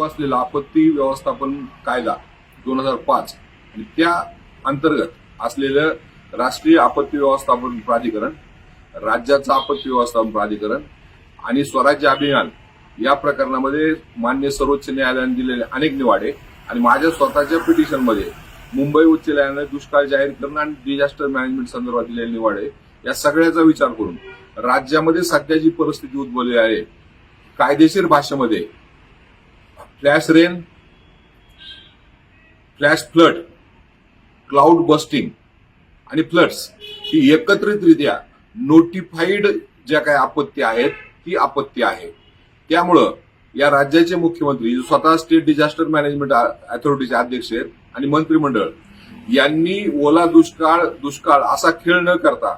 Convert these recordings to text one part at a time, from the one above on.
लागू असलेला आपत्ती व्यवस्थापन कायदा दोन हजार पाच आणि त्या अंतर्गत असलेलं राष्ट्रीय आपत्ती व्यवस्थापन प्राधिकरण राज्याचं आपत्ती व्यवस्थापन प्राधिकरण आणि स्वराज्य अभियान या प्रकरणामध्ये मान्य सर्वोच्च न्यायालयाने दिलेले अनेक निवाडे आणि माझ्या स्वतःच्या पिटिशनमध्ये मुंबई उच्च न्यायालयाने दुष्काळ जाहीर करणं आणि डिझास्टर मॅनेजमेंट संदर्भात दिलेले निवाडे या सगळ्याचा विचार करून राज्यामध्ये सध्या जी परिस्थिती उद्भवली आहे कायदेशीर भाषेमध्ये flash rain flash flood cloud bursting आणि फ्लड्स ही एकत्रितरित्या नोटिफाईड ज्या काही आपत्ती आहेत ती आपत्ती आहे. त्यामुळं या राज्याचे मुख्यमंत्री स्वतः स्टेट डिझास्टर मॅनेजमेंट अथॉरिटीचे अध्यक्ष आहेत आणि मंत्रिमंडळ यांनी ओला दुष्काळ दुष्काळ असा खेळ न करता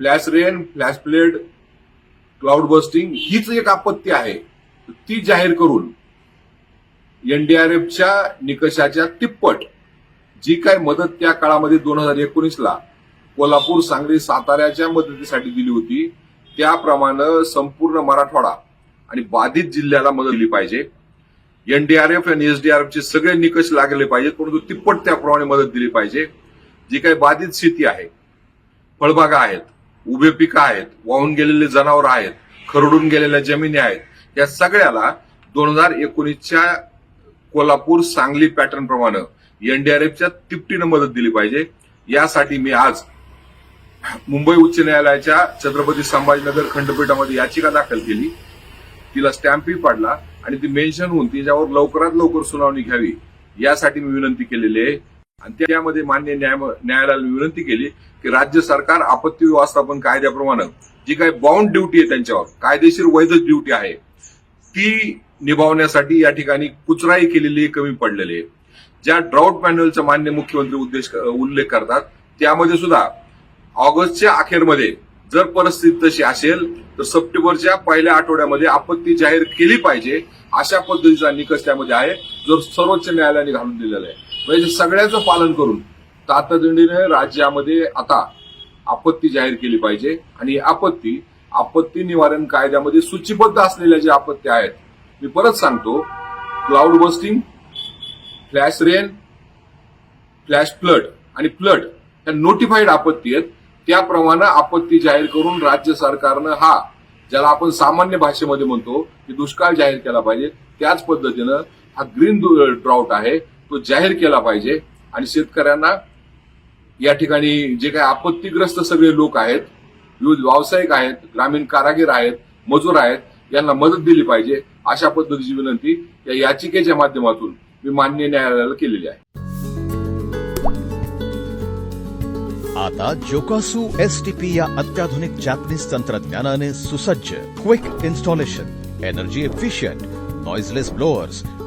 flash rain flash flood cloud bursting हीच एक आपत्ती आहे. ती जाहीर करून एनडीआरएफच्या निकषाच्या तिप्पट जी काय मदत त्या काळामध्ये दोन हजार एकोणीसला कोल्हापूर सांगली साताऱ्याच्या मदतीसाठी दिली होती त्याप्रमाणे संपूर्ण मराठवाडा आणि बाधित जिल्ह्याला मदत दिली पाहिजे. एनडीआरएफ आणि एसडीआरएफचे सगळे निकष लागले पाहिजेत परंतु तिप्पट त्याप्रमाणे मदत दिली पाहिजे. जी काही बाधित शेती आहे फळबागा आहेत उभे पिकं आहेत वाहून गेलेले जनावर आहेत खरडून गेलेल्या जमिनी आहेत या सगळ्याला दोन हजार एकोणीसच्या कोल्हापूर सांगली पॅटर्न प्रमाणे एनडीआरएफच्या तिपटीनं मदत दिली पाहिजे. यासाठी मी आज मुंबई उच्च न्यायालयाच्या छत्रपती संभाजीनगर खंडपीठामध्ये याचिका दाखल केली. तिला स्टॅम्पही पाडला आणि ती मेन्शन होऊन तिच्यावर लवकरात लवकर सुनावणी घ्यावी यासाठी मी विनंती केलेली आहे. आणि त्यामध्ये मान्य न्याय न्यायालयाला विनंती केली की राज्य सरकार आपत्ती व्यवस्थापन कायद्याप्रमाणे जी काही बाउंड ड्युटी आहे त्यांच्यावर कायदेशीर वैध ड्युटी आहे ती निभावण्यासाठी या ठिकाणी कुचराई केलेली कमी पडलेली आहे. ज्या ड्राऊट मॅन्युअलचा मान्य मुख्यमंत्री उद्देश उल्लेख करतात त्यामध्ये सुद्धा ऑगस्टच्या अखेरमध्ये जर परिस्थिती तशी असेल तर सप्टेंबरच्या पहिल्या आठवड्यामध्ये आपत्ती जाहीर केली पाहिजे अशा पद्धतीचा निकष त्यामध्ये आहे जो सर्वोच्च न्यायालयाने घालून दिलेला आहे. म्हणजे सगळ्याचं पालन करून तातडीने राज्यामध्ये आता आपत्ती जाहीर केली पाहिजे आणि ही आपत्ती आपत्ती निवारण कायद्यामध्ये सूचीबद्ध असलेल्या ज्या आपत्त्या आहेत मी परत सांगतो cloud bursting flash rain flash flood आणि फ्लड या नोटिफाईड आपत्ती आहेत. त्याप्रमाणे आपत्ती जाहीर करून राज्य सरकारनं हा ज्याला आपण सामान्य भाषेमध्ये म्हणतो की दुष्काळ जाहीर केला पाहिजे त्याच पद्धतीनं हा ग्रीन ड्राऊट आहे तो जाहीर केला पाहिजे. आणि शेतकऱ्यांना या ठिकाणी जे काही आपत्तीग्रस्त सगळे लोक आहेत विविध व्यावसायिक आहेत ग्रामीण कारागीर आहेत मजूर आहेत यांना मदत दिली पाहिजे. अशा पद्धतीची विनंती या याचिकेच्या माध्यमातून मी मान्य न्यायालयाला केलेली आहे. आता जोकासू एस टी पी या अत्याधुनिक जॅपनीज तंत्रज्ञानाने सुसज्ज quick installation energy efficient noiseless blowers